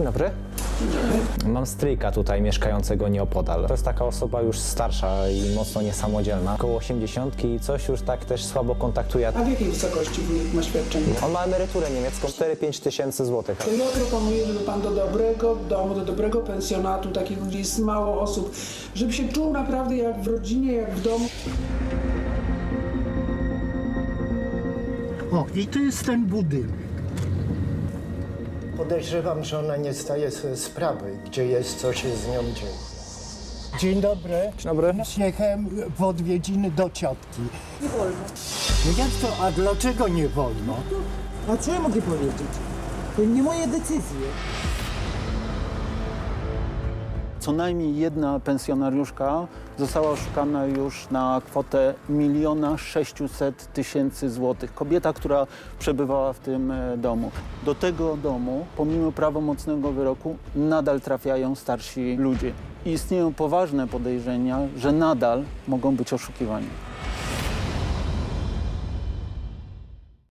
Dzień dobry. Mam stryjka tutaj mieszkającego nieopodal. To jest taka osoba już starsza i mocno niesamodzielna. Około 80 i coś już tak też słabo kontaktuje. A w jakiej wysokości wujek ma świadczenie? On ma emeryturę niemiecką 4-5 tysięcy złotych. To ja proponuję, żeby pan do dobrego domu, do dobrego pensjonatu, takich gdzie jest mało osób, żeby się czuł naprawdę jak w rodzinie, jak w domu. O, i tu jest ten budynek. Podejrzewam, że ona nie zdaje sobie sprawy, gdzie jest, co się z nią dzieje. Dzień dobry. Dzień dobry. Przyjechałem w odwiedziny do ciotki. Nie wolno. No jak to, a dlaczego nie wolno? A co ja mogę powiedzieć? To nie moje decyzje. Co najmniej jedna pensjonariuszka została oszukana już na kwotę miliona 600 tysięcy złotych. Kobieta, która przebywała w tym e, domu. Do tego domu, pomimo prawomocnego wyroku, nadal trafiają starsi ludzie. I istnieją poważne podejrzenia, że nadal mogą być oszukiwani.